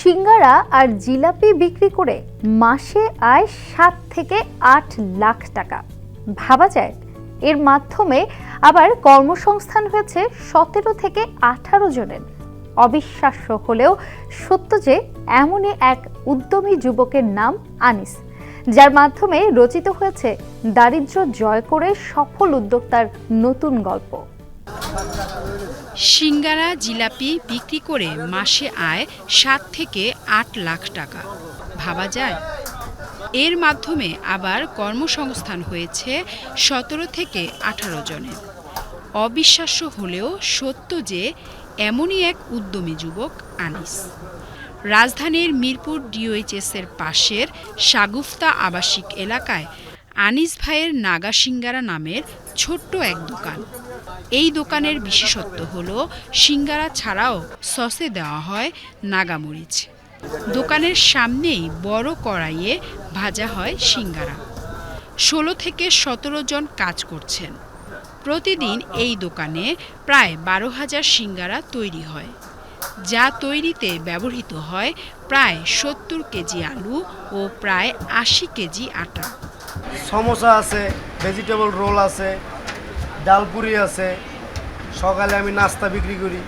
সিঙ্গারা আর জিলাপি বিক্রি করে মাসে আয় সাত থেকে আট লাখ টাকা। ভাবা যায়, এর মাধ্যমে আবার কর্মসংস্থান হয়েছে সতেরো থেকে আঠারো জনের। অবিশ্বাস্য হলেও সত্য যে এমনই এক উদ্যমী যুবকের নাম আনিস, যার মাধ্যমে রচিত হয়েছে দারিদ্র্য জয় করে সফল উদ্যোক্তার নতুন গল্প। সিঙ্গারা জিলাপি বিক্রি করে মাসে আয় সাত থেকে আট লাখ টাকা। ভাবা যায়? এর মাধ্যমে আবার কর্মসংস্থান হয়েছে সতেরো থেকে আঠারো জনের। অবিশ্বাস্য হলেও সত্য যে এমনই এক উদ্যমী যুবক আনিস। রাজধানীর মিরপুর ডিওএইচএসের পাশের সাগুফতা আবাসিক এলাকায় আনিস ভাইয়ের নাগা সিঙ্গারা নামের ছোট্ট এক দোকান। এই দোকানের বিশেষত্ব হল, সিঙ্গারা ছাড়াও সসে দেওয়া হয় নাগামরিচ। দোকানের সামনেই বড় কড়াইয়ে ভাজা হয় সিঙ্গারা। ষোলো থেকে সতেরো জন কাজ করছেন। প্রতিদিন এই দোকানে প্রায় বারো হাজার সিঙ্গারা তৈরি হয়। যা তৈরিতে ব্যবহৃত হয় প্রায় সত্তর কেজি আলু ও প্রায় আশি কেজি আটা। সমোসা আছে ভেজিটেবল রোল আছে ডালপুরি আছে, সকালে আমি নাস্তা বিক্রি করি,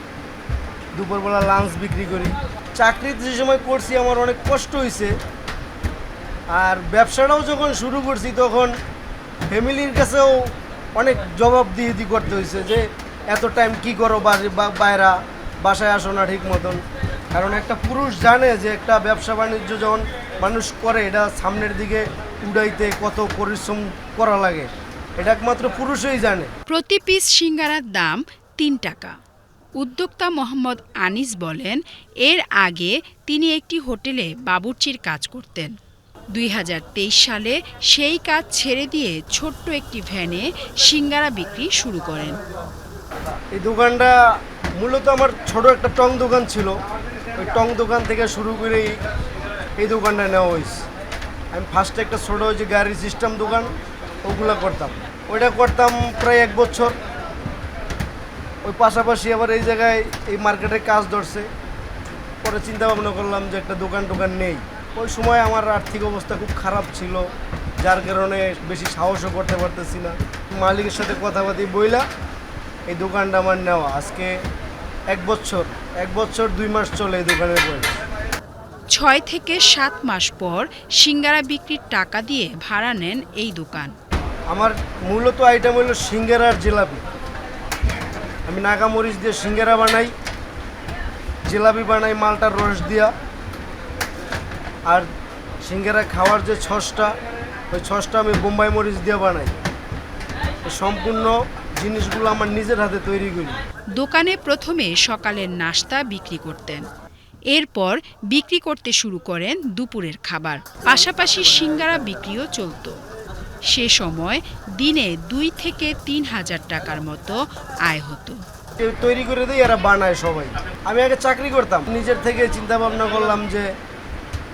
দুপুরবেলা লাঞ্চ বিক্রি করি। চাকরিতে যে সময় করছি আমার অনেক কষ্ট হয়েছে আর ব্যবসাটাও যখন শুরু করছি, তখন ফ্যামিলির কাছেও অনেক জবাব দিয়ে দি করতে হয়েছে যে, এত টাইম কি করো বাইরা, বাসায় আসো না ঠিক মতন। কারণ একটা পুরুষ জানে যে, একটা ব্যবসা বাণিজ্য যখন মানুষ করে, এটা সামনের দিকে উড়াইতে কত পরিশ্রম করা লাগে। এটা একমাত্র পুরুষই জানে। প্রতি পিস সিঙ্গারার দাম তিন টাকা। উদ্যোক্তা মোহাম্মদ আনিস বলেন এর আগে তিনি একটি হোটেলে বাবুর্চির কাজ করতেন। দুই হাজার তেইশ সালে সেই কাজ ছেড়ে দিয়ে ছোট্ট একটি ভ্যানে সিঙ্গারা বিক্রি শুরু করেন। এই দোকানটা মূলত আমার ছোট একটা টং দোকান ছিল। ওই টং দোকান থেকে শুরু করেই এই দোকানটা নেওয়া হয়েছে। আমি ফার্স্টে একটা ছোট যে গাড়ি সিস্টেম দোকান ওগুলো করতাম। ওইটা করতাম প্রায় এক বছর। ওই পাশাপাশি আবার এই জায়গায় এই মার্কেটে কাজ ধরছে। পরে চিন্তা ভাবনা করলাম যে একটা দোকান টোকান নেই। ওই সময় আমার আর্থিক অবস্থা খুব খারাপ ছিল, যার কারণে বেশি সাহসও করতে পারতেছি না। মালিকের সাথে কথাবার্তি বইলা এই দোকানটা আমার নেওয়া। আজকে এক বছর এক বছর দুই মাস চলে এই দোকানের বয়স। ছয় থেকে সাত মাস পর সিঙ্গারা বিক্রির টাকা দিয়ে ভাড়া নেন এই দোকান। আমার মূলত আইটেম হলো সিঙ্গারা আর জিলাপি। আমি নাগামরিচ দিয়ে সিঙ্গারা বানাই, জিলাপি বানাই মালটার রস দিয়া। আর সিঙ্গারা খাওয়ার যে ছসটা, ওই ছসটা আমি বোম্বাই মরিচ দিয়ে বানাই। সম্পূর্ণ জিনিসগুলো আমার নিজের হাতে তৈরি করি। দোকানে প্রথমে সকালের নাস্তা বিক্রি করতেন। এরপর বিক্রি করতে শুরু করেন দুপুরের খাবার। পাশাপাশি সিঙ্গারা বিক্রিও চলত। সে সময় দিনে দুই থেকে তিন হাজার টাকার মতো আয় হতো। তৈরি করে দিই এরা বানায় সবাই। আমি আগে চাকরি করতাম, নিজের থেকে চিন্তা ভাবনা করলাম যে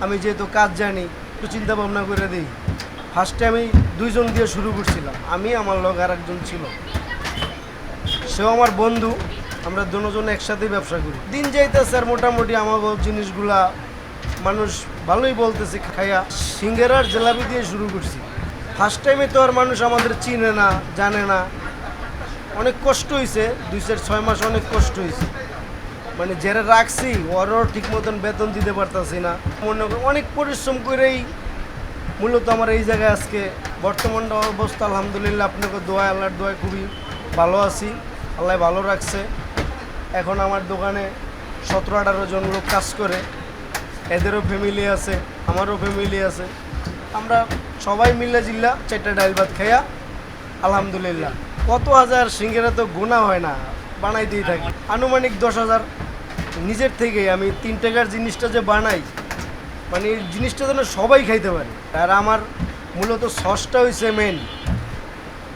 আমি যেহেতু কাজ জানি, একটু চিন্তা ভাবনা করে দিই। ফার্স্টে আমি দুইজন দিয়ে শুরু করছিলাম, আমি, আমার লগ আর একজন ছিল। সেও আমার বন্ধু, আমরা দুজন একসাথে ব্যবসা করি। দিন যাইতেছে আর মোটামুটি আমার জিনিসগুলা মানুষ ভালোই বলতেছে, খাইয়া সিঙ্গেরার জেলাপি দিয়ে শুরু করছি। ফার্স্ট টাইমে তো আর মানুষ আমাদের চিনে না, জানে না। অনেক কষ্ট হয়েছে দুই চার ছয় মাস অনেক কষ্ট হয়েছে মানে যারা রাখছি, ওরও ঠিক মতন বেতন দিতে পারতাছি না। মনে করি, অনেক পরিশ্রম করেই মূলত আমার এই জায়গায় আজকে বর্তমান অবস্থা, আলহামদুলিল্লাহ আপনাকে দোয়া, আল্লাহর দোয়ায় খুবই ভালো আছি। আল্লাহ ভালো রাখছে। এখন আমার দোকানে সতেরো, আঠারো জন লোক কাজ করে। এদেরও ফ্যামিলি আছে, আমারও ফ্যামিলি আছে। আমরা সবাই মিল্লা জিল্লা, চারটা ডাইল ভাত খাইয়া, আলহামদুলিল্লাহ। কত হাজার সিঙ্গেরা তো গোনা হয় না বানাইতেই থাকি। আনুমানিক দশ হাজার। নিজের থেকেই আমি তিন টাকার জিনিসটা যে বানাই মানে এই জিনিসটা যেন সবাই খাইতে পারে। আর আমার মূলত সসটা হয়েছে মেন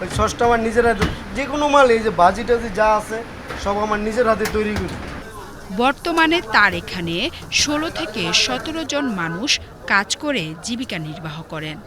ওই সসটা আমার নিজের হাতে, যে কোনো মাল, এই যে বাজি টাজি যা আছে, সব আমার নিজের হাতে তৈরি করি। বর্তমানে তার এখানে ষোলো থেকে সতেরো জন মানুষ কাজ করে জীবিকা নির্বাহ করেন।